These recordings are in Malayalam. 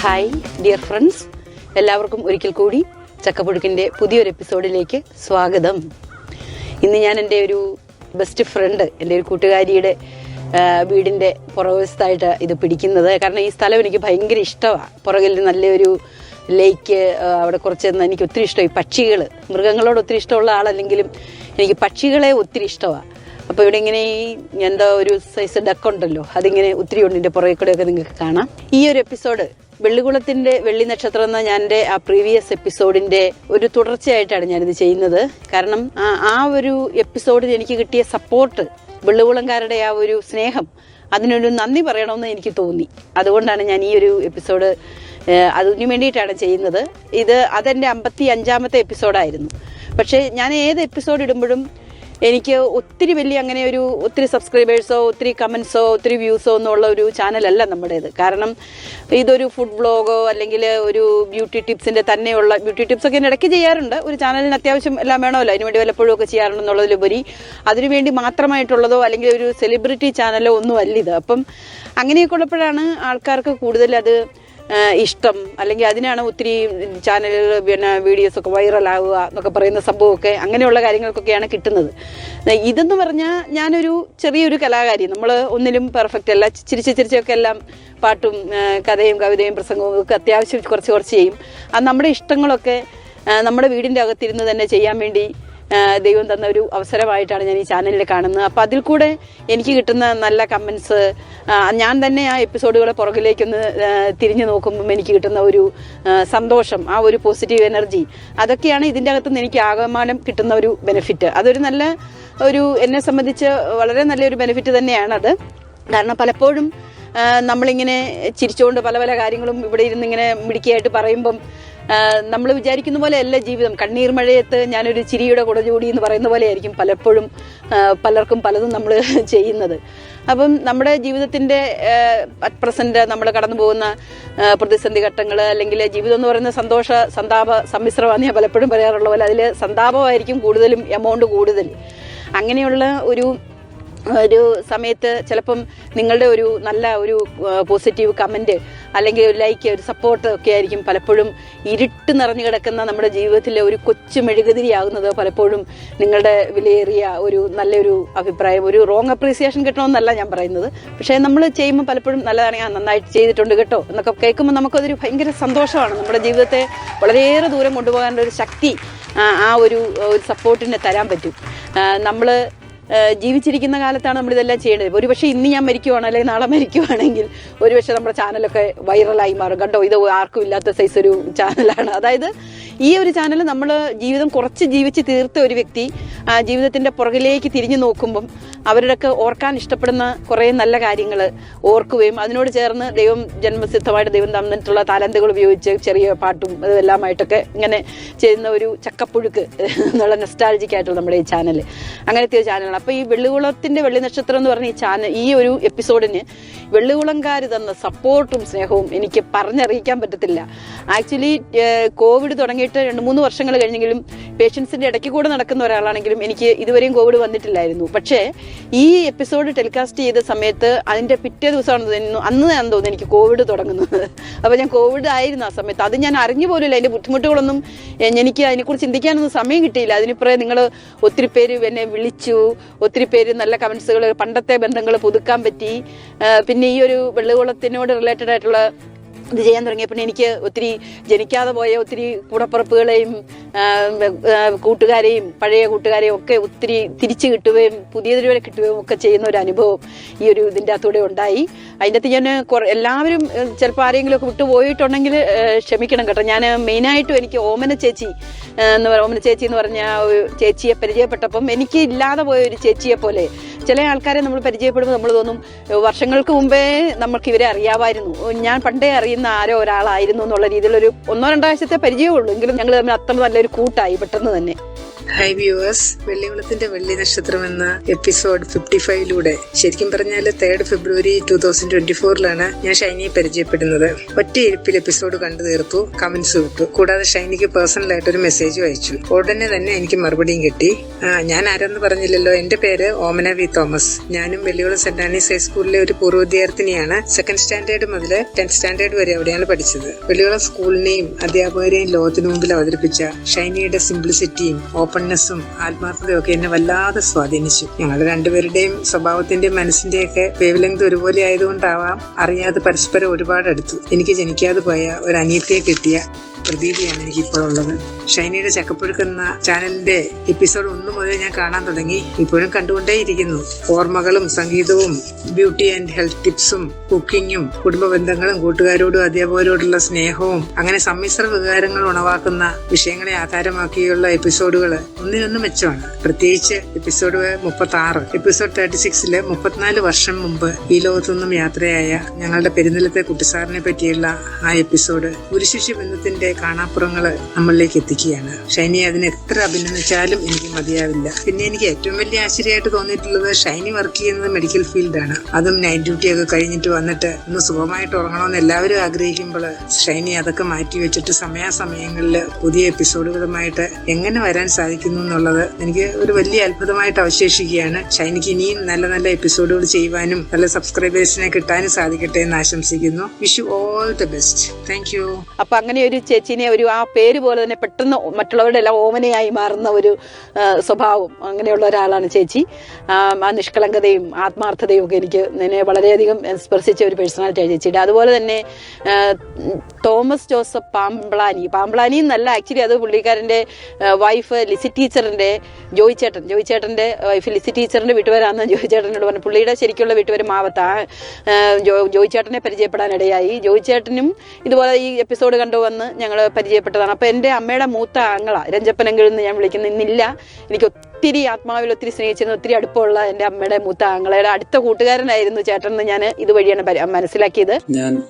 ഹായ് ഡിയർ ഫ്രണ്ട്സ് എല്ലാവർക്കും ഒരിക്കൽ കൂടി ചക്കപ്പുഴുക്കിന്റെ പുതിയൊരു എപ്പിസോഡിലേക്ക് സ്വാഗതം. ഇന്ന് ഞാൻ എന്റെ ഒരു ബെസ്റ്റ് ഫ്രണ്ട് എന്റെ ഒരു കൂട്ടുകാരിയുടെ വീടിന്റെ പുറകുവശത്തായിട്ട് ഇത് പിടിക്കുന്നത്. കാരണം ഈ സ്ഥലം എനിക്ക് ഭയങ്കര ഇഷ്ടമാണ് പുറകിൽ നല്ലൊരു ലേക്ക് അവിടെ കുറച്ച് എനിക്ക് ഒത്തിരി ഇഷ്ടമായി പക്ഷികൾ മൃഗങ്ങളോട് ഒത്തിരി ഇഷ്ടമുള്ള ആളല്ലെങ്കിലും എനിക്ക് പക്ഷികളെ ഒത്തിരി ഇഷ്ടമാണ് അപ്പോൾ ഇവിടെ ഇങ്ങനെ ഈ എന്താ ഒരു സൈസ് ഡക്ക് ഉണ്ടല്ലോ അതിങ്ങനെ ഒത്തിരി ഉണ്ട് പുറകെ കൂടെയൊക്കെ നിങ്ങൾക്ക് കാണാം. ഈ ഒരു എപ്പിസോഡ് വെള്ളികുളത്തിന്റെ വെള്ളി നക്ഷത്രം എന്ന ഞാൻ എന്റെ ആ പ്രീവിയസ് എപ്പിസോഡിന്റെ ഒരു തുടർച്ചയായിട്ടാണ് ഞാനിത് ചെയ്യുന്നത്. കാരണം ആ- ആ ഒരു എപ്പിസോഡിൽ എനിക്ക് കിട്ടിയ സപ്പോർട്ട് വെള്ളികുളംകാരുടെ ആ ഒരു സ്നേഹം അതിനൊരു നന്ദി പറയണമെന്ന് എനിക്ക് തോന്നി. അതുകൊണ്ടാണ് ഞാൻ ഈ ഒരു എപ്പിസോഡ് അതിനു വേണ്ടിയിട്ടാണ് ചെയ്യുന്നത്. ഇത് അതെന്റെ അമ്പത്തി അഞ്ചാമത്തെ എപ്പിസോഡായിരുന്നു പക്ഷേ ഞാൻ ഏത് എപ്പിസോഡ് ഇടുമ്പോഴും എനിക്ക് ഒത്തിരി വലിയ അങ്ങനെ ഒരു ഒത്തിരി സബ്സ്ക്രൈബേഴ്സോ ഒത്തിരി കമൻസോ ഒത്തിരി വ്യൂസോ എന്നുള്ള ഒരു ചാനലല്ല നമ്മുടേത്. കാരണം ഇതൊരു ഫുഡ് വ്ളോഗോ അല്ലെങ്കിൽ ഒരു ബ്യൂട്ടി ടിപ്സിന്റെ തന്നെയുള്ള ബ്യൂട്ടി ടിപ്സ് ഒക്കെ ഞാൻ ഇടയ്ക്ക് ചെയ്യാറുണ്ട്. ഒരു ചാനലിന് അത്യാവശ്യം എല്ലാം വേണമല്ലോ. അതിനുവേണ്ടി വല്ലപ്പോഴും ഒക്കെ ചെയ്യാറുണ്ടെന്നുള്ളതിലുപരി അതിനുവേണ്ടി മാത്രമായിട്ടുള്ളതോ അല്ലെങ്കിൽ ഒരു സെലിബ്രിറ്റി ചാനലോ ഒന്നും അല്ല ഇത്. അപ്പം അങ്ങനെയൊക്കെ ഉള്ളപ്പോഴാണ് ആൾക്കാർക്ക് കൂടുതൽ അത് ഇഷ്ടം. അല്ലെങ്കിൽ അതിനാണ് ഒത്തിരി ചാനലുകൾ പിന്നെ വീഡിയോസ് ഒക്കെ വൈറലാവുക എന്നൊക്കെ പറയുന്ന സംഭവമൊക്കെ അങ്ങനെയുള്ള കാര്യങ്ങൾക്കൊക്കെയാണ് കിട്ടുന്നത്. ഇതെന്ന് പറഞ്ഞാൽ ഞാനൊരു ചെറിയൊരു കലാകാരി. നമ്മൾ ഒന്നിലും പെർഫെക്റ്റ് അല്ല. ചിരിച്ച് ചിരിച്ചൊക്കെ എല്ലാം പാട്ടും കഥയും കവിതയും പ്രസംഗവും ഒക്കെ അത്യാവശ്യം കുറച്ച് കുറച്ച് ചെയ്യും. അത് നമ്മുടെ ഇഷ്ടങ്ങളൊക്കെ നമ്മുടെ വീടിന്റെ അകത്തിരുന്ന് തന്നെ ചെയ്യാൻ വേണ്ടി ദൈവം തന്ന ഒരു അവസരമായിട്ടാണ് ഞാൻ ഈ ചാനലിൽ കാണുന്നത്. അപ്പോൾ അതിൽ കൂടെ എനിക്ക് കിട്ടുന്ന നല്ല കമൻസ് ഞാൻ തന്നെ ആ എപ്പിസോഡുകളെ പുറകിലേക്കൊന്ന് തിരിഞ്ഞു നോക്കുമ്പം എനിക്ക് കിട്ടുന്ന ഒരു സന്തോഷം ആ ഒരു പോസിറ്റീവ് എനർജി അതൊക്കെയാണ് ഇതിന്റെ അകത്തുനിന്ന് എനിക്ക് ആകമാനം കിട്ടുന്ന ഒരു ബെനിഫിറ്റ് അതൊരു നല്ല ഒരു എന്നെ സംബന്ധിച്ച് വളരെ നല്ലൊരു ബെനിഫിറ്റ് തന്നെയാണത് കാരണം പലപ്പോഴും നമ്മളിങ്ങനെ ചിരിച്ചുകൊണ്ട് പല പല കാര്യങ്ങളും ഇവിടെ ഇരുന്ന് ഇങ്ങനെ മിടുക്കിയായിട്ട് പറയുമ്പം നമ്മൾ വിചാരിക്കുന്ന പോലെ അല്ല ജീവിതം. കണ്ണീർ മഴയത്ത് ഞാനൊരു ചിരിയുടെ കുടചൂടി എന്ന് പറയുന്ന പോലെ ആയിരിക്കും പലപ്പോഴും പലർക്കും പലതും നമ്മൾ ചെയ്യുന്നത്. അപ്പം നമ്മുടെ ജീവിതത്തിന്റെ അറ്റ് പ്രസന്റ് നമ്മൾ കടന്നു പോകുന്ന പ്രതിസന്ധി ഘട്ടങ്ങൾ അല്ലെങ്കിൽ ജീവിതം എന്ന് പറയുന്ന സന്തോഷ സന്താപ സമ്മിശ്രമാണ് ഞാൻ പലപ്പോഴും പറയാറുള്ള പോലെ അതിൽ സന്താപമായിരിക്കും കൂടുതലും എമൗണ്ട് കൂടുതൽ. അങ്ങനെയുള്ള ഒരു ഒരു സമയത്ത് ചിലപ്പം നിങ്ങളുടെ ഒരു നല്ല ഒരു പോസിറ്റീവ് കമന്റ് അല്ലെങ്കിൽ ഒരു ലൈക്ക് ഒരു സപ്പോർട്ട് ഒക്കെ ആയിരിക്കും പലപ്പോഴും ഇരുട്ട് നിറഞ്ഞു കിടക്കുന്ന നമ്മുടെ ജീവിതത്തിലെ ഒരു കൊച്ചു മെഴുകുതിരിയാകുന്നത് പലപ്പോഴും നിങ്ങളുടെ വിലയേറിയ ഒരു നല്ലൊരു അഭിപ്രായം ഒരു റോങ് അപ്രീസിയേഷൻ കിട്ടണമെന്നല്ല ഞാൻ പറയുന്നത്. പക്ഷേ നമ്മൾ ചെയ്യുമ്പോൾ പലപ്പോഴും നല്ലതാണ് ആ നന്നായിട്ട് ചെയ്തിട്ടുണ്ട് കേട്ടോ എന്നൊക്കെ കേൾക്കുമ്പോൾ നമുക്കതൊരു ഭയങ്കര സന്തോഷമാണ്. നമ്മുടെ ജീവിതത്തെ വളരെയേറെ ദൂരം കൊണ്ടുപോകാനുള്ള ഒരു ശക്തി ആ, ഒരു സപ്പോർട്ടിനെ തരാൻ പറ്റും. നമ്മൾ ജീവിച്ചിരിക്കുന്ന കാലത്താണ് നമ്മൾ ഇതെല്ലാം ചെയ്യേണ്ടത് ഒരുപക്ഷെ ഇന്ന് ഞാൻ മരിക്കുവാണ് അല്ലെങ്കിൽ നാളെ മരിക്കുവാണെങ്കിൽ ഒരുപക്ഷെ നമ്മുടെ ചാനലൊക്കെ വൈറലായി മാറും. കണ്ടോ ഇത് ആർക്കും ഇല്ലാത്ത സൈസ് ഒരു ചാനലാണ്. അതായത് ഈ ഒരു ചാനൽ നമ്മൾ ജീവിതം കുറച്ച് ജീവിച്ച് തീർത്ത ഒരു വ്യക്തി ജീവിതത്തിന്റെ പുറകിലേക്ക് തിരിഞ്ഞു നോക്കുമ്പം അവരുടെയൊക്കെ ഓർക്കാൻ ഇഷ്ടപ്പെടുന്ന കുറേ നല്ല കാര്യങ്ങൾ ഓർക്കുകയും അതിനോട് ചേർന്ന് ദൈവം ജന്മസിദ്ധമായിട്ട് ദൈവം തന്നിട്ടുള്ള താലന്തുകൾ ഉപയോഗിച്ച് ചെറിയ പാട്ടും ഇതെല്ലാമായിട്ടൊക്കെ ഇങ്ങനെ ചെയ്യുന്ന ഒരു ചക്കപ്പുഴുക്ക് എന്നുള്ള നെസ്റ്റാളജിക്കായിട്ടുള്ള നമ്മുടെ ഈ ചാനൽ അങ്ങനത്തെ ഒരു ചാനലാണ് അപ്പോൾ ഈ വെള്ളികുളത്തിന്റെ വെള്ളി നക്ഷത്രം എന്ന് പറഞ്ഞ ഈ ചാനൽ ഈ ഒരു എപ്പിസോഡിന് വെള്ളികുളംകാർ തന്ന സപ്പോർട്ടും സ്നേഹവും എനിക്ക് പറഞ്ഞറിയിക്കാൻ പറ്റത്തില്ല. ആക്ച്വലി കോവിഡ് തുടങ്ങിയിട്ട് രണ്ട് മൂന്ന് വർഷങ്ങൾ കഴിഞ്ഞെങ്കിലും പേഷ്യൻസിന്റെ ഇടയ്ക്ക് കൂടെ നടക്കുന്ന ഒരാളാണെങ്കിലും എനിക്ക് ഇതുവരെയും കോവിഡ് വന്നിട്ടില്ലായിരുന്നു. പക്ഷേ ഈ എപ്പിസോഡ് ടെലികാസ്റ്റ് ചെയ്ത സമയത്ത് അതിന്റെ പിറ്റേ ദിവസമാണ് തോന്നുന്നു അന്ന് ഞാൻ തോന്നുന്നു എനിക്ക് കോവിഡ് തുടങ്ങുന്നത്. അപ്പോൾ ഞാൻ കോവിഡ് ആയിരുന്നു ആ സമയത്ത്. അത് ഞാൻ അറിഞ്ഞു പോലുമില്ല. അതിന്റെ ബുദ്ധിമുട്ടുകളൊന്നും എനിക്ക് അതിനെക്കുറിച്ച് ചിന്തിക്കാനൊന്നും സമയം കിട്ടിയില്ല. അതിനിപ്പുറേ നിങ്ങൾ ഒത്തിരി പേര് എന്നെ വിളിച്ചു. ഒത്തിരി പേര് നല്ല കമൻസുകൾ പണ്ടത്തെ ബന്ധങ്ങൾ പുതുക്കാൻ പറ്റി. പിന്നെ ഈ ഒരു വെള്ളുകുളത്തിനോട് റിലേറ്റഡ് ആയിട്ടുള്ള ഇത് ചെയ്യാൻ തുടങ്ങിയപ്പോൾ എനിക്ക് ഒത്തിരി ജനിക്കാതെ പോയ ഒത്തിരി കൂടപ്പുറപ്പുകളെയും കൂട്ടുകാരെയും പഴയ കൂട്ടുകാരെയും ഒക്കെ ഒത്തിരി തിരിച്ചു കിട്ടുകയും പുതിയതിലൂടെ കിട്ടുകയും ഒക്കെ ചെയ്യുന്ന ഒരു അനുഭവം ഈ ഒരു ഇതിന്റെ അകത്തൂടെ ഉണ്ടായി. അതിന്റെ അകത്ത് ഞാൻ എല്ലാവരും ചിലപ്പോൾ ആരെങ്കിലും ഒക്കെ വിട്ടുപോയിട്ടുണ്ടെങ്കിൽ ക്ഷമിക്കണം കേട്ടോ. ഞാൻ മെയിനായിട്ടും എനിക്ക് ഓമന ചേച്ചി എന്ന് പറ ഓമന ചേച്ചി എന്ന് പറഞ്ഞ ഒരു ചേച്ചിയെ പരിചയപ്പെട്ടപ്പം എനിക്ക് ഇല്ലാതെ പോയ ഒരു ചേച്ചിയെ പോലെ ചില ആൾക്കാരെ നമ്മൾ പരിചയപ്പെടുമ്പോൾ നമ്മൾ തോന്നും വർഷങ്ങൾക്ക് മുമ്പേ നമുക്ക് ഇവരെ അറിയാമായിരുന്നു. ഞാൻ പണ്ടേ അറിയുന്ന ആരോ ഒരാളായിരുന്നു എന്നുള്ള രീതിയിലൊരു ഒന്നോ രണ്ടോ ആഴ്ചത്തെ പരിചയമേ ഉള്ളൂ എങ്കിലും ഞങ്ങൾ തമ്മിൽ അത്ര നല്ലൊരു കൂട്ടായി പെട്ടെന്ന് തന്നെ. ഹായ് വ്യൂവേഴ്സ് വെള്ളികുളത്തിന്റെ വെള്ളി നക്ഷത്രം എന്ന എപ്പിസോഡ് ഫിഫ്റ്റി ഫൈവിലൂടെ ശരിക്കും പറഞ്ഞാൽ third February two thousand twenty ഫോറിലാണ് ഞാൻ ഷൈനിയെ പരിചയപ്പെടുന്നത്. ഒറ്റ ഇരിപ്പിൽ എപ്പിസോഡ് കണ്ടു തീർത്തു കമന്റ്സ് വിട്ടു. കൂടാതെ ഷൈനിക്ക് പേഴ്സണൽ ആയിട്ട് ഒരു മെസ്സേജ് അയച്ചു. ഉടനെ തന്നെ എനിക്ക് മറുപടിയും കിട്ടി. ഞാൻ ആരെന്ന് പറഞ്ഞില്ലല്ലോ. എന്റെ പേര് ഓമന വി തോമസ്. ഞാനും വെള്ളിയോളം സെന്റ് ആനീസ് ഹൈസ്കൂളിലെ ഒരു പൂർവ വിദ്യാർത്ഥിനിയാണ്. സെക്കൻഡ് സ്റ്റാൻഡേർഡ് മുതൽ ടെൻത്ത് സ്റ്റാൻഡേർഡ് വരെ അവിടെയാണ് പഠിച്ചത്. വെള്ളിയോളം സ്കൂളിനെയും അധ്യാപകരെയും ലോകത്തിന് മുമ്പിൽ അവതരിപ്പിച്ച ഷൈനിയുടെ സിംപ്ലിസിറ്റിയും ഓപ്പൺനെസ്സും ആത്മാർത്ഥതയും ഒക്കെ എന്നെ വല്ലാതെ സ്വാധീനിച്ചു. ഞങ്ങൾ രണ്ടുപേരുടെയും സ്വഭാവത്തിന്റെയും മനസ്സിന്റെയൊക്കെ വേവ് ലെങ്ത് ഒരുപോലെ ആയതുകൊണ്ടാവാം അറിയാതെ പരസ്പരം ഒരുപാട് അടുത്തു. എനിക്ക് ജനിക്കാതെ പോയ ഒരു അനിയത്തിയെ കിട്ടിയ പ്രതീതിയാണ് എനിക്കിപ്പോൾ ഉള്ളത് ഷൈനിയുടെ ചക്കപ്പുഴുക്ക് എന്ന ചാനലിന്റെ എപ്പിസോഡ് ഒന്ന് മുതൽ ഞാൻ കാണാൻ തുടങ്ങി. ഇപ്പോഴും കണ്ടുകൊണ്ടേയിരിക്കുന്നു. ഓർമ്മകളും സംഗീതവും ബ്യൂട്ടി ആൻഡ് ഹെൽത്ത് ടിപ്സും കുക്കിങ്ങും കുടുംബ ബന്ധങ്ങളും കൂട്ടുകാരോടും അധ്യാപകരോടുള്ള സ്നേഹവും അങ്ങനെ സമ്മിശ്ര വികാരങ്ങൾ ഉണവാക്കുന്ന വിഷയങ്ങളെ ആധാരമാക്കിയുള്ള എപ്പിസോഡുകൾ ഒന്നിനൊന്ന് മെച്ചമാണ്. പ്രത്യേകിച്ച് എപ്പിസോഡ് മുപ്പത്തി ആറ് എപ്പിസോഡ് തേർട്ടി സിക്സിൽ മുപ്പത്തിനാല് വർഷം മുമ്പ് ഈ ലോകത്തുനിന്നും യാത്രയായ ഞങ്ങളുടെ പെരുന്നലത്തെ കുട്ടിസാറിനെ പറ്റിയുള്ള ആ എപ്പിസോഡ് ഗുരുശിഷ്യ ബന്ധത്തിന്റെ കാണാപ്പുറങ്ങൾ നമ്മളിലേക്ക് എത്തിക്കുകയാണ്. ഷൈനി അതിന് എത്ര അഭിനന്ദിച്ചാലും എനിക്ക് മതിയാവില്ല. പിന്നെ എനിക്ക് ഏറ്റവും വലിയ ആശ്ചര്യമായിട്ട് തോന്നിയിട്ടുള്ളത് ഷൈനി വർക്ക് ചെയ്യുന്നത് മെഡിക്കൽ ഫീൽഡാണ് അതും നൈറ്റ് ഡ്യൂട്ടി ഒക്കെ കഴിഞ്ഞിട്ട് വന്നിട്ട് ഒന്ന് സുഖമായിട്ട് ഉറങ്ങണമെന്ന് എല്ലാവരും ആഗ്രഹിക്കുമ്പോൾ ഷൈനി അതൊക്കെ മാറ്റി വെച്ചിട്ട് സമയാസമയങ്ങളിൽ പുതിയ എപ്പിസോഡുകളുമായിട്ട് എങ്ങനെ വരാൻ സാധിക്കുന്നു എന്നുള്ളത് എനിക്ക് ഒരു വലിയ അത്ഭുതമായിട്ട് അവശേഷിക്കുകയാണ്. ഷൈനിക്ക് ഇനിയും നല്ല നല്ല എപ്പിസോഡുകൾ ചെയ്യുവാനും നല്ല സബ്സ്ക്രൈബേഴ്സിനെ കിട്ടാനും സാധിക്കട്ടെ എന്ന് ആശംസിക്കുന്നു. Wish you all the best thank you അപ്പൊ അങ്ങനെ ഒരു ചേച്ചിനെ ഒരു ആ പേര് പോലെ തന്നെ പെട്ടെന്ന് മറ്റുള്ളവരുടെ എല്ലാം ഓമനയായി മാറുന്ന ഒരു സ്വഭാവം അങ്ങനെയുള്ള ഒരാളാണ് ചേച്ചി. ആ, ആ നിഷ്കളങ്കതയും ആത്മാർത്ഥതയും ഒക്കെ എനിക്ക് എന്നെ വളരെയധികം സ്പർശിച്ച ഒരു പേഴ്സണാലിറ്റിയാണ് ചേച്ചിയുടെ. അതുപോലെ തന്നെ തോമസ് ജോസഫ് പാമ്പ്ളാനി പാമ്പ്ളാനി എന്നല്ല ആക്ച്വലി അത് പുള്ളിക്കാരന്റെ വൈഫ് ലിസി ടീച്ചറിന്റെ ജോയി ചേട്ടൻ ജോയി ചേട്ടന്റെ വൈഫ് ലിസി ടീച്ചറിന്റെ വീട്ടുപേരാണെന്ന് ജോയി ചേട്ടനോട് പറഞ്ഞു. പുള്ളിയുടെ ശരിക്കുള്ള വീട്ടുപേര് മാവത്ത. ജോയി ചേട്ടനെ പരിചയപ്പെടാനിടയായി. ജോയി ചേട്ടനും ഇതുപോലെ ഈ എപ്പിസോഡ് കണ്ടുവന്ന് ഞങ്ങൾ പരിചയപ്പെട്ടതാണ്. അപ്പോൾ എന്റെ അമ്മയുടെ മൂത്ത ആങ്ങളാ രഞ്ജപ്പനങ്കിൽ എന്ന് ഞാൻ വിളിക്കുന്ന ഇന്നില്ല. എനിക്ക് ഒത്തിരി ആത്മാവിൽ ഒത്തിരി സ്നേഹിച്ചിരുന്ന ഒത്തിരി അടുപ്പമുള്ള എന്റെ അമ്മയുടെ മൂത്ത ആങ്ങളയുടെ അടുത്ത കൂട്ടുകാരനായിരുന്നു ചേട്ടൻ എന്ന് ഞാൻ ഇതുവഴിയാണ് മനസ്സിലാക്കിയത്. ഞാൻ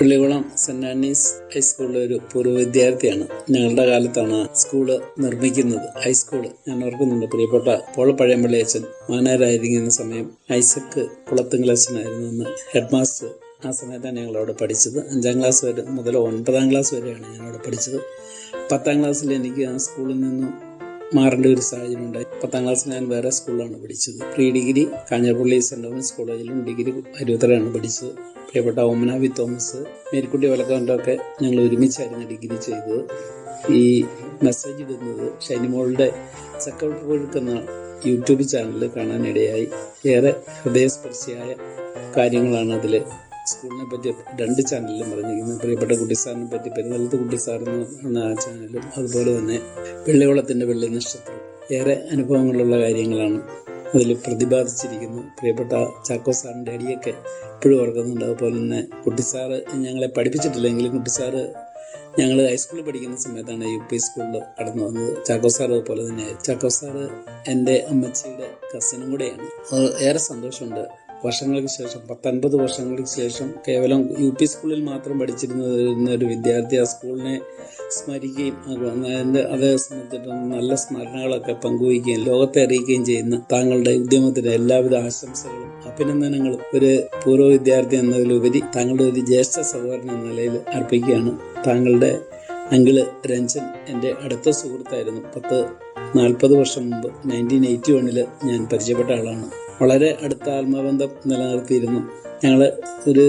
പള്ളികുളം സെന്റ് ആന്നീസ് ഹൈസ്കൂളിലെ ഒരു പൂർവ വിദ്യാർത്ഥിയാണ്. ഞങ്ങളുടെ കാലത്താണ് സ്കൂൾ നിർമ്മിക്കുന്നത്. ഹൈസ്കൂൾ ഞാൻ ഓർക്കുന്നുണ്ട് പ്രിയപ്പെട്ട പോൾ പഴയമ്പള്ളി അച്ഛൻ. മാനാരായിരിക്കുന്ന സമയം ഐസക്ക് കുളത്തുങ്കലച്ഛനായിരുന്നു അന്ന് ഹെഡ് മാസ്റ്റർ ആ സമയത്താണ് ഞങ്ങൾ അവിടെ പഠിച്ചത്. അഞ്ചാം ക്ലാസ് വരെ മുതൽ ഒൻപതാം ക്ലാസ് വരെയാണ് ഞാൻ അവിടെ പഠിച്ചത്. പത്താം ക്ലാസ്സിൽ എനിക്ക് ആ സ്കൂളിൽ നിന്നും മാറേണ്ട ഒരു സാഹചര്യം ഉണ്ടായി. പത്താം ക്ലാസ് ഞാൻ വേറെ സ്കൂളിലാണ് പഠിച്ചത്. Pre degree Kanjirappally Saint Thomas കോളേജിലും ഡിഗ്രി അരുവത്തരയാണ് പഠിച്ചത്. പ്രിയപ്പെട്ട ഓമന വി. തോമസ് മേരിക്കുട്ടി വലക്കാണ്ടൊക്കെ ഞങ്ങൾ ഒരുമിച്ചായിരുന്നു ഡിഗ്രി ചെയ്തത്. ഈ മെസ്സേജ് ഇടുന്നത് ഷൈനിമോളുടെ ചക്കപ്പുഴുക്കുന്ന യൂട്യൂബ് ചാനലിൽ കാണാനിടയായി. ഏറെ ഹൃദയസ്പർശിയായ കാര്യങ്ങളാണ് അതിൽ സ്കൂളിനെ പറ്റി രണ്ട് ചാനലിലും പറഞ്ഞിരിക്കുന്നു പ്രിയപ്പെട്ട കുട്ടിസാറിനെ പറ്റി പെരുന്നലത്ത് കുട്ടിസാറെന്ന് എന്ന ചാനലും. അതുപോലെ തന്നെ വെള്ളിവെള്ളത്തിന്റെ വെള്ളി നക്ഷത്രം. ഏറെ അനുഭവങ്ങളുള്ള കാര്യങ്ങളാണ് അതിൽ പ്രതിപാദിച്ചിരിക്കുന്നു പ്രിയപ്പെട്ട ചാക്കോ സാറിന്റെ അടിയൊക്കെ ഇപ്പോഴും ഓർക്കുന്നുണ്ട്. അതുപോലെ തന്നെ കുട്ടിസാറ് ഞങ്ങളെ പഠിപ്പിച്ചിട്ടില്ലെങ്കിലും കുട്ടിസാറ് ഞങ്ങൾ ഹൈസ്കൂളിൽ പഠിക്കുന്ന സമയത്താണ് യു പി സ്കൂളിൽ കടന്നു വന്നത്. ചാക്കോ സാർ അതുപോലെ തന്നെ ചാക്കോ സാറ് എന്റെ അമ്മച്ചിയുടെ കസിനും കൂടെയാണ്. ഏറെ സന്തോഷമുണ്ട്. വർഷങ്ങൾക്ക് ശേഷം പത്തൊൻപത് വർഷങ്ങൾക്ക് ശേഷം കേവലം യു പി സ്കൂളിൽ മാത്രം പഠിച്ചിരുന്ന ഒരു വിദ്യാർത്ഥി ആ സ്കൂളിനെ സ്മരിക്കുകയും അത് അതിന്റെ അതേ സംബന്ധിച്ചിട്ട് നല്ല സ്മരണകളൊക്കെ പങ്കുവയ്ക്കുകയും ലോകത്തെ അറിയിക്കുകയും ചെയ്യുന്ന താങ്കളുടെ ഉദ്യമത്തിന് എല്ലാവിധ ആശംസകളും അഭിനന്ദനങ്ങളും. ഒരു പൂർവ വിദ്യാർത്ഥി എന്നതിലുപരി താങ്കളുടെ ഒരു ജ്യേഷ്ഠ സഹോദരൻ എന്ന നിലയിൽ അർപ്പിക്കുകയാണ്. താങ്കളുടെ അങ്കിൾ രഞ്ജൻ എന്റെ അടുത്ത സുഹൃത്തായിരുന്നു. പത്ത് നാൽപ്പത് വർഷം മുമ്പ് നയന്റീൻ എയ്റ്റി വണ്ണിൽ ഞാൻ പരിചയപ്പെട്ട ആളാണ്. വളരെ അടുത്ത ആത്മബന്ധം നിലനിർത്തിയിരുന്നു. ഞങ്ങൾ ഒരു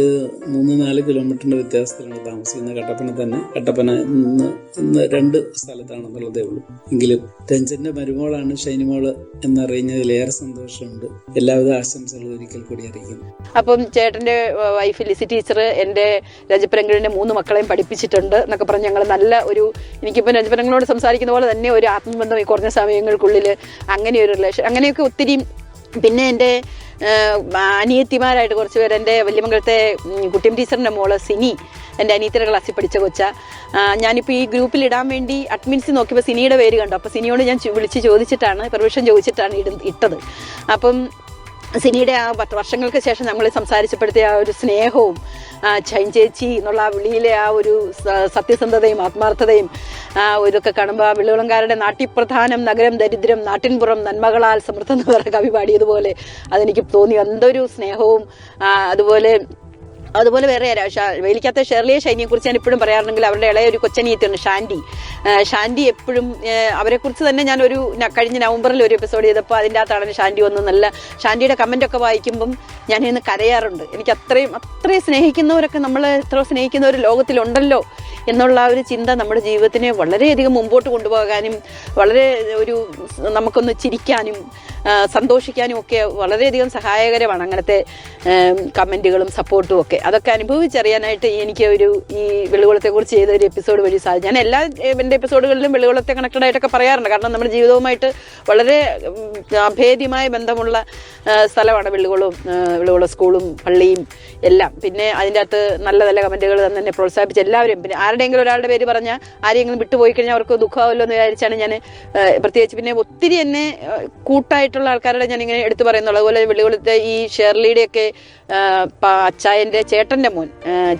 മൂന്ന് നാല് കിലോമീറ്ററിന്റെ വ്യത്യാസത്തിലാണ് താമസിക്കുന്നത്. കട്ടപ്പന തന്നെ. കട്ടപ്പന ഇന്ന് ഇന്ന് രണ്ട് സ്ഥലത്താണെന്നുള്ളതേ ഉള്ളൂ. എങ്കിലും രഞ്ജന്റെ മരുമോളാണ് ഷൈനിമോൾ എന്നറിയുന്നതിൽ ഏറെ സന്തോഷമുണ്ട്. എല്ലാവിധ ആശംസകളും ഒരിക്കൽ കൂടി അറിയിക്കുന്നു. അപ്പം ചേട്ടന്റെ വൈഫ് ലിസി ടീച്ചർ എന്റെ രജപരങ്ങളിന്റെ മൂന്ന് മക്കളെയും പഠിപ്പിച്ചിട്ടുണ്ട് എന്നൊക്കെ പറഞ്ഞ് ഞങ്ങൾ നല്ല ഒരു എനിക്കിപ്പോൾ രജപരങ്ങളോട് സംസാരിക്കുന്ന പോലെ തന്നെ ഒരു ആത്മബന്ധം ഈ കുറഞ്ഞ സമയങ്ങൾക്കുള്ളിൽ അങ്ങനെ ഒരു റിലേഷൻ അങ്ങനെയൊക്കെ ഒത്തിരി പിന്നെ എന്റെ അനിയത്തിമാരായിട്ട് കുറച്ച് പേര് എന്റെ വല്യമംഗലത്തെ കുട്ടിയം ടീച്ചറിന്റെ മോൾ സിനി എന്റെ അനിയത്തിയുടെ ക്ലാസ്സിൽ പഠിച്ച കൊച്ച. ഞാനിപ്പോൾ ഈ ഗ്രൂപ്പിൽ ഇടാൻ വേണ്ടി അഡ്മിൻസ് നോക്കിയപ്പോൾ സിനിയുടെ പേര് കണ്ടു. അപ്പോൾ സിനിയോട് ഞാൻ വിളിച്ച് ചോദിച്ചിട്ടാണ് പെർമിഷൻ ചോദിച്ചിട്ടാണ് ഇട ഇട്ടത്. അപ്പം സിനിയുടെ ആ പത്ത് വർഷങ്ങൾക്ക് ശേഷം നമ്മൾ സംസാരിച്ചപ്പോഴത്തെ ആ ഒരു സ്നേഹവും ചൈൻ ചേച്ചി എന്നുള്ള ആ വിളിയിലെ ആ ഒരു സത്യസന്ധതയും ആത്മാർത്ഥതയും ഇതൊക്കെ കാണുമ്പോൾ വെള്ളികുളംകാരുടെ നാട്ടിപ്രധാനം നഗരം ദരിദ്രം നാട്ടിൻപുറം നന്മകളാൽ സമൃദ്ധം എന്ന് പറഞ്ഞ കവി പാടിയതുപോലെ അതെനിക്ക് തോന്നി. എന്തൊരു സ്നേഹവും അതുപോലെ അതുപോലെ വേറെ വേലിക്കാത്ത ഷെർലിയെ ഷൈനിയെ കുറിച്ച് ഞാൻ എപ്പോഴും പറയാറുണ്ടെങ്കിൽ അവരുടെ ഇളയ ഒരു കൊച്ചനിയത്തുണ്ട് ഷാൻഡി. ഷാൻഡി എപ്പോഴും അവരെ കുറിച്ച് തന്നെ ഞാൻ ഒരു കഴിഞ്ഞ നവംബറിൽ ഒരു എപ്പിസോഡ് ചെയ്തപ്പോൾ അതിന്റെ അകത്താണ് ഷാൻഡി വന്ന് നല്ല ഷാൻഡിയുടെ കമന്റ് ഒക്കെ വായിക്കുമ്പം ഞാൻ ഇന്ന് കരയാറുണ്ട്. എനിക്ക് അത്രയും അത്രയും സ്നേഹിക്കുന്നവരൊക്കെ നമ്മൾ എത്ര ഒരു ലോകത്തിലുണ്ടല്ലോ. എന്നുള്ള ആ ഒരു ചിന്ത നമ്മുടെ ജീവിതത്തിനെ വളരെയധികം മുമ്പോട്ട് കൊണ്ടുപോകാനും വളരെ ഒരു നമുക്കൊന്ന് ചിരിക്കാനും സന്തോഷിക്കാനും ഒക്കെ വളരെയധികം സഹായകരമാണ് അങ്ങനത്തെ കമന്റുകളും സപ്പോർട്ടും ഒക്കെ. അതൊക്കെ അനുഭവിച്ചറിയാനായിട്ട് എനിക്ക് ഒരു ഈ ചെയ്തൊരു ചെയ്ത ഒരു എപ്പിസോഡ് വഴി സാധിച്ചു. ഞാൻ എല്ലാ എന്റെ എപ്പിസോഡുകളിലും വെള്ളികുളത്തെ കണക്റ്റഡ് ആയിട്ടൊക്കെ പറയാറുണ്ട്. കാരണം നമ്മുടെ ജീവിതവുമായിട്ട് വളരെ അഭേദ്യമായ ബന്ധമുള്ള സ്ഥലമാണ് വെള്ളികുളവും ആ, സ്കൂളും പള്ളിയും എല്ലാം. പിന്നെ അതിന്റെ അകത്ത് നല്ല നല്ല കമന്റുകൾ തന്നെ പ്രോത്സാഹിപ്പിച്ച് എല്ലാവരും. പിന്നെ ആരുടെയെങ്കിലും ഒരാളുടെ പേര് പറഞ്ഞാൽ ആരെങ്കിലും വിട്ടുപോയി കഴിഞ്ഞാൽ അവർക്ക് ദുഃഖമാവല്ലോ എന്ന് വിചാരിച്ചാണ് ഞാൻ പ്രത്യേകിച്ച് പിന്നെ ഒത്തിരി എന്നെ കൂട്ടായിട്ടുള്ള ആൾക്കാരുടെ ഞാൻ ഇങ്ങനെ എടുത്തു പറയുന്നുള്ളൂ. അതുപോലെ വെള്ളികുളത്തെ ഈ ഷേർലിയുടെയൊക്കെ അച്ചായന്റെ ചേട്ടന്റെ മോൻ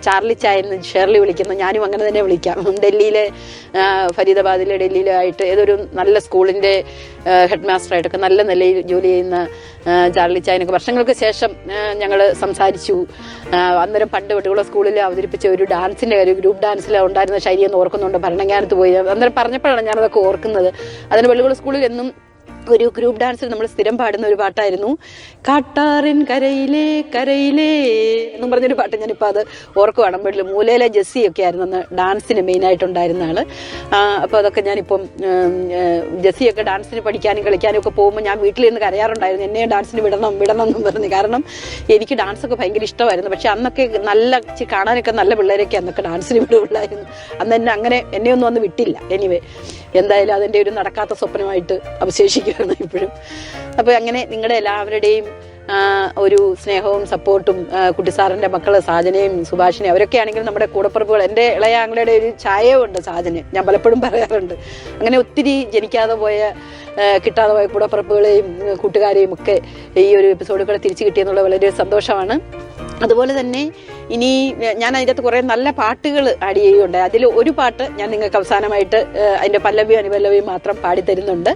ചാർലി ചായ എന്ന് ഷേർലി വിളിക്കുന്നു. ഞാനും അങ്ങനെ തന്നെ വിളിക്കാം. ഡൽഹിയിലെ ഫരീദാബാദിലെ ഡൽഹിയിലായിട്ട് ഏതൊരു നല്ല സ്കൂളിന്റെ ഹെഡ് മാസ്റ്ററായിട്ടൊക്കെ നല്ല നിലയിൽ ജോലി ചെയ്യുന്ന ചാർലി ചായനൊക്കെ വർഷങ്ങൾക്ക് ശേഷം ഞങ്ങൾ സംസാരിച്ചു. അന്നേരം പണ്ട് വെട്ടുകുള സ്കൂളിൽ അവതരിപ്പിച്ച ഒരു ഡാൻസിന്റെ ഒരു ഗ്രൂപ്പ് ഡാൻസിൽ ഉണ്ടായിരുന്ന ശൈലിയെന്ന് ഓർക്കുന്നുണ്ട്. ഭരണങ്ങാനത്ത് പോയി. അന്നേരം പറഞ്ഞപ്പോഴാണ് ഞാനതൊക്കെ ഓർക്കുന്നത്. അതിന് വെള്ളികുള സ്കൂളിൽ എന്നും ഒരു ഗ്രൂപ്പ് ഡാൻസിൽ നമ്മൾ സ്ഥിരം പാടുന്ന ഒരു പാട്ടായിരുന്നു. കാട്ടാറിൻ കരയിലേ കരയിലേ എന്നും പറഞ്ഞൊരു പാട്ട് ഞാനിപ്പോൾ അത് ഓർക്കുവാണ്. വീട്ടിൽ മൂലയിലെ ജെസ്സിയൊക്കെ ആയിരുന്നു അന്ന് ഡാൻസിന് മെയിനായിട്ടുണ്ടായിരുന്ന ആൾ. അപ്പോൾ അതൊക്കെ ഞാനിപ്പം ജെസ്സിയൊക്കെ ഡാൻസിന് പഠിക്കാനും കളിക്കാനും ഒക്കെ പോകുമ്പോൾ ഞാൻ വീട്ടിലിരുന്ന് കരയാറുണ്ടായിരുന്നു. എന്നെ ഡാൻസിന് വിടണം വിടണം എന്നും പറഞ്ഞു. കാരണം എനിക്ക് ഡാൻസൊക്കെ ഭയങ്കര ഇഷ്ടമായിരുന്നു. പക്ഷെ അന്നൊക്കെ നല്ല കാണാനൊക്കെ നല്ല പിള്ളേരൊക്കെ അന്നൊക്കെ ഡാൻസിന് വിടുകയുള്ളായിരുന്നു അന്ന് എന്നെ അങ്ങനെ എന്നെ ഒന്നും അന്ന് വിട്ടില്ല. എനിവേ എന്തായാലും അതിന്റെ ഒരു നടക്കാത്ത സ്വപ്നമായിട്ട് അവശേഷിക്കുകയാണ് ഇപ്പോഴും. അപ്പോൾ അങ്ങനെ നിങ്ങളുടെ എല്ലാവരുടെയും ഒരു സ്നേഹവും സപ്പോർട്ടും കുട്ടിസാറിന്റെ മക്കൾ സാജനയും സുഭാഷിനെയും അവരൊക്കെ ആണെങ്കിലും നമ്മുടെ കൂടപ്പുറപ്പുകൾ എന്റെ ഇളയ ഒരു ചായവുണ്ട് സാജന്. ഞാൻ പലപ്പോഴും പറയാറുണ്ട്. അങ്ങനെ ഒത്തിരി ജനിക്കാതെ പോയ കിട്ടാതെ പോയ കൂടപ്പുറപ്പുകളെയും കൂട്ടുകാരെയും ഒക്കെ ഈ ഒരു എപ്പിസോഡുകൾ തിരിച്ചു കിട്ടിയെന്നുള്ള വളരെ സന്തോഷമാണ്. അതുപോലെ തന്നെ ഇനി ഞാൻ അതിന്റെ അകത്ത് കുറേ നല്ല പാട്ടുകൾ ആഡ് ചെയ്യുകയുണ്ട് അതിൽ ഒരു പാട്ട് ഞാൻ നിങ്ങൾക്ക് അവസാനമായിട്ട് അതിന്റെ പല്ലവിയും അനുപല്ലവിയും മാത്രം പാടിത്തരുന്നുണ്ട്.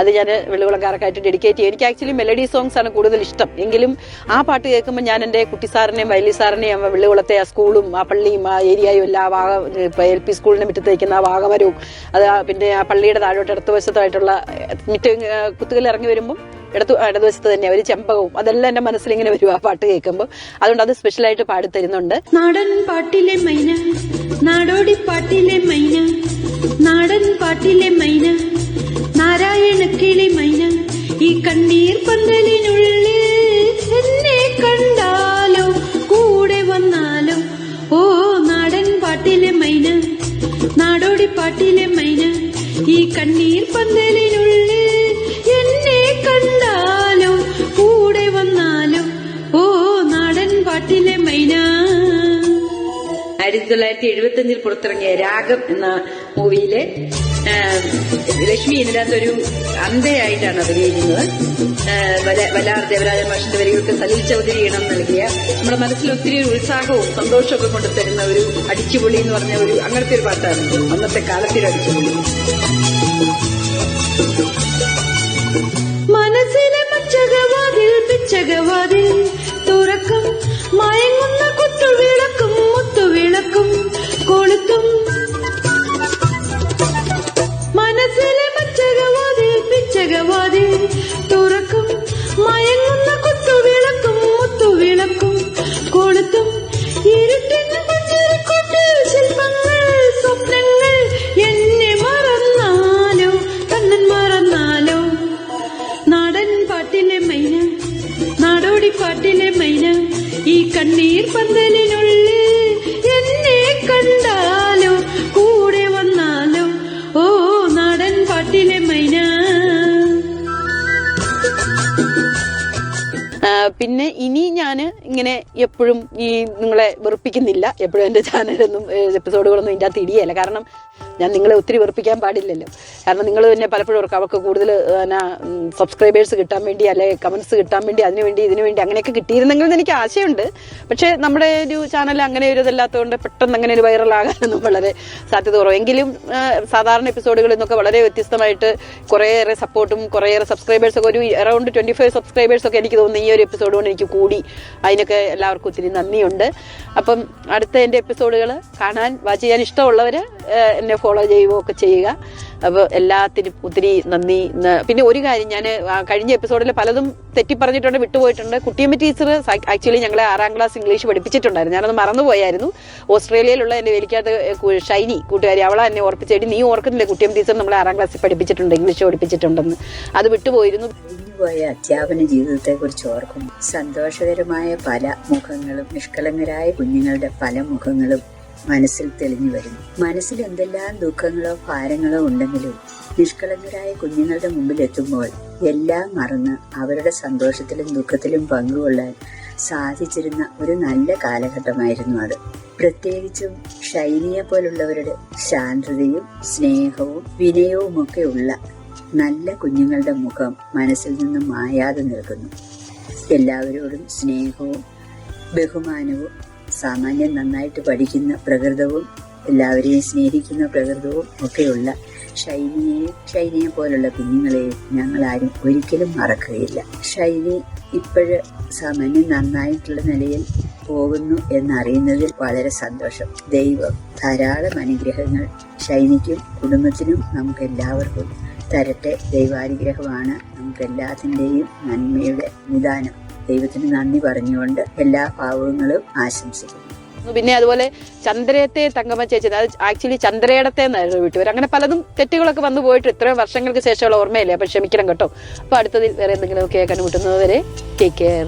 അത് ഞാൻ വെള്ളികുളംകാർക്കായിട്ട് ഡെഡിക്കേറ്റ് ചെയ്യും. എനിക്ക് ആക്ച്വലി മെലഡി സോങ്സ് ആണ് കൂടുതൽ ഇഷ്ടം. എങ്കിലും ആ പാട്ട് കേൾക്കുമ്പോൾ ഞാൻ എന്റെ കുട്ടിസാറിനെയും വയലി സാറിനെയും ആ ആ സ്കൂളും ആ പള്ളിയും ആ ഏരിയയും എല്ലാ ആ വാഗ എൽ പി സ്കൂളിന് മുറ്റത്തേക്കുന്ന ആ വാഗമരവും അത് പിന്നെ ആ പള്ളിയുടെ താഴോട്ട് അടുത്ത വശത്തായിട്ടുള്ള മുറ്റ കുത്തുകൾ ഇറങ്ങി വരുമ്പം ഇടത്തു ഇടതുവശത്ത് തന്നെ ഒരു ചെമ്പകവും അതെല്ലാം എന്റെ മനസ്സിലിങ്ങനെ വരും ആ പാട്ട് കേൾക്കുമ്പോൾ അതുകൊണ്ട് അത് സ്പെഷ്യലായിട്ട് പാടി തരുന്നുണ്ട്. നാടൻ പാട്ടിലെ മൈന നാടോടി പാട്ടിലെ മൈന നാടൻ പാട്ടിലെ മൈന നാരായണ കിളി മൈന ഈ കണ്ണീർ പന്തലിനുള്ളിൽ എന്നെ കണ്ടാലോ കൂടെ വന്നാലോ. ഓ നാടൻ പാട്ടിലെ മൈന നാടോടി പാട്ടിലെ മൈന ഈ കണ്ണീർ പന്തലിനുള്ളിൽ ആയിരത്തി തൊള്ളായിരത്തി എഴുപത്തി അഞ്ചിൽ പുറത്തിറങ്ങിയ രാഗം എന്ന മൂവിയിലെ ലക്ഷ്മി ഇതിനകത്തൊരു അന്തയായിട്ടാണ് അഭിനയിക്കുന്നത്. വലാർ ദേവരാജൻ മാഷിന്റെ വരികൾക്ക് സലീൽ ചൗധരി ഈണം നൽകിയ നമ്മുടെ മനസ്സിൽ ഒത്തിരി ഉത്സാഹവും സന്തോഷമൊക്കെ കൊണ്ടുതരുന്ന ഒരു അടിച്ചുപൊളി എന്ന് പറഞ്ഞ ഒരു അങ്ങനത്തെ ഒരു പാട്ടാണ് അന്നത്തെ കാലത്തിൽ അടിച്ചുപൊളി. മനസ്സിലെ പച്ചകവാതിൽ പിച്ചകവാതിൽ തുറക്കും പിന്നെ ഇനി ഞാൻ ഇങ്ങനെ എപ്പോഴും ഈ നിങ്ങളെ വെറുപ്പിക്കുന്നില്ല. എപ്പോഴും എന്റെ ചാനലൊന്നും എപ്പിസോഡുകളൊന്നും ഇതിന്റെ അകത്ത് ഇടിയല്ല കാരണം ഞാൻ നിങ്ങളെ ഒത്തിരി വെറുപ്പിക്കാൻ പാടില്ലല്ലോ. കാരണം നിങ്ങൾ തന്നെ പലപ്പോഴും ഓർക്കും അവർക്ക് കൂടുതൽ എന്നാ സബ്സ്ക്രൈബേഴ്സ് കിട്ടാൻ വേണ്ടി അല്ലെ കമൻസ് കിട്ടാൻ വേണ്ടി അതിനു വേണ്ടി ഇതിനു വേണ്ടി അങ്ങനെയൊക്കെ കിട്ടിയിരുന്നെങ്കിൽ എനിക്ക് ആശയമുണ്ട് പക്ഷേ നമ്മുടെ ഒരു ചാനൽ അങ്ങനെ ഒരു ഇതല്ലാത്തതുകൊണ്ട് പെട്ടെന്ന് അങ്ങനെ ഒരു വൈറലാകാനൊന്നും വളരെ സാധ്യത കുറവ്. എങ്കിലും സാധാരണ എപ്പിസോഡുകളിൽ നിന്നൊക്കെ വളരെ വ്യത്യസ്തമായിട്ട് കുറേയേറെ സപ്പോർട്ടും കുറേയേറെ സബ്സ്ക്രൈബേഴ്സൊക്കെ ഒരു അറൗണ്ട് ട്വന്റി ഫൈവ് സബ്സ്ക്രൈബേഴ്സൊക്കെ എനിക്ക് തോന്നുന്നു ഈ ഒരു എപ്പിസോഡ് കൊണ്ട് എനിക്ക് കൂടി. അതിനൊക്കെ എല്ലാവർക്കും ഒത്തിരി നന്ദിയുണ്ട്. അപ്പം അടുത്ത എന്റെ എപ്പിസോഡുകൾ കാണാൻ വാച്ച് ചെയ്യാൻ ഇഷ്ടമുള്ളവർ എന്നെ ഫോളോ ചെയ്യുകയൊക്കെ ചെയ്യുക. അപ്പോൾ എല്ലാത്തിനും ഒത്തിരി നന്ദി. പിന്നെ ഒരു കാര്യം ഞാൻ കഴിഞ്ഞ എപ്പിസോഡിൽ പലതും തെറ്റി പറഞ്ഞിട്ടുണ്ട് വിട്ടുപോയിട്ടുണ്ട്. കുട്ടിയമ്മ ടീച്ചർ ആക്ച്വലി ഞങ്ങളെ ആറാം ക്ലാസ് ഇംഗ്ലീഷ് പഠിപ്പിച്ചിട്ടുണ്ടായിരുന്നു. ഞാനത് മറന്നുപോയായിരുന്നു. ഓസ്ട്രേലിയയിലുള്ള എന്റെ വലിക്കാത്ത ഷൈനി കൂട്ടുകാരി അവളെ എന്നെ ഓർപ്പിച്ചേടി നീ ഓർക്കുന്നില്ലേ കുട്ടിയമ്മ ടീച്ചർ നമ്മളെ ആറാം ക്ലാസ്സിൽ പഠിപ്പിച്ചിട്ടുണ്ട് ഇംഗ്ലീഷ് പഠിപ്പിച്ചിട്ടുണ്ടെന്ന്? അത് വിട്ടുപോയിരുന്നു. പോയ അധ്യാപന ജീവിതത്തെക്കുറിച്ച് ഓർക്കും സന്തോഷകരമായ പല മുഖങ്ങളും നിഷ്കളങ്കരായ കുഞ്ഞുങ്ങളുടെ പല മുഖങ്ങളും മനസ്സിൽ തെളിഞ്ഞു വരുന്നു. മനസ്സിൽ എന്തെല്ലാം ദുഃഖങ്ങളോ ഭാരങ്ങളോ ഉണ്ടെങ്കിലും നിഷ്കളങ്കരായ കുഞ്ഞുങ്ങളുടെ മുമ്പിൽ എത്തുമ്പോൾ എല്ലാം മറന്ന് അവരുടെ സന്തോഷത്തിലും ദുഃഖത്തിലും പങ്കുകൊള്ളാൻ സാധിച്ചിരുന്ന ഒരു നല്ല കാലഘട്ടമായിരുന്നു അത്. പ്രത്യേകിച്ചും ഷൈനിയെ പോലുള്ളവരുടെ ശാന്തതയും സ്നേഹവും വിനയവുമൊക്കെ ഉള്ള നല്ല കുഞ്ഞുങ്ങളുടെ മുഖം മനസ്സിൽ നിന്നും മായാതെ നിൽക്കുന്നു. എല്ലാവരോടും സ്നേഹവും ബഹുമാനവും സാമാന്യം നന്നായിട്ട് പഠിക്കുന്ന പ്രകൃതവും എല്ലാവരെയും സ്നേഹിക്കുന്ന പ്രകൃതവും ഒക്കെയുള്ള ഷൈനിയെയും ഷൈനിയെ പോലുള്ള കുഞ്ഞുങ്ങളെയും ഞങ്ങൾ ആരും ഒരിക്കലും മറക്കുകയില്ല. ഷൈനി ഇപ്പോഴ് സാമാന്യം നന്നായിട്ടുള്ള നിലയിൽ പോകുന്നു എന്നറിയുന്നതിൽ വളരെ സന്തോഷം. ദൈവം ധാരാളം അനുഗ്രഹങ്ങൾ ഷൈനിക്കും കുടുംബത്തിനും നമുക്ക് എല്ലാവർക്കും തരട്ടെ. ദൈവാനുഗ്രഹമാണ് നമുക്ക് എല്ലാത്തിന്റെയും നന്മയുടെ നിദാനം. ദൈവത്തിന് നന്ദി പറഞ്ഞുകൊണ്ട് എല്ലാ ഭാവങ്ങളും ആശംസിക്കുന്നു. പിന്നെ അതുപോലെ ചന്ദ്രയത്തെ തങ്കമ്മ ചേച്ചി അത് ആക്ച്വലി ചന്ദ്രയടത്തെ എന്നായിരുന്നു വീട്ടുപേര് അങ്ങനെ പലതും തെറ്റുകളൊക്കെ വന്നു പോയിട്ട് ഇത്രയും വർഷങ്ങൾക്ക് ശേഷമുള്ള ഓർമ്മയില്ലേ? അപ്പൊ ക്ഷമിക്കണം കേട്ടോ. അപ്പൊ അടുത്തതിൽ വേറെ എന്തെങ്കിലും കേൾക്കാൻ മുട്ടുന്നത് വരെ ടേക്ക് കെയർ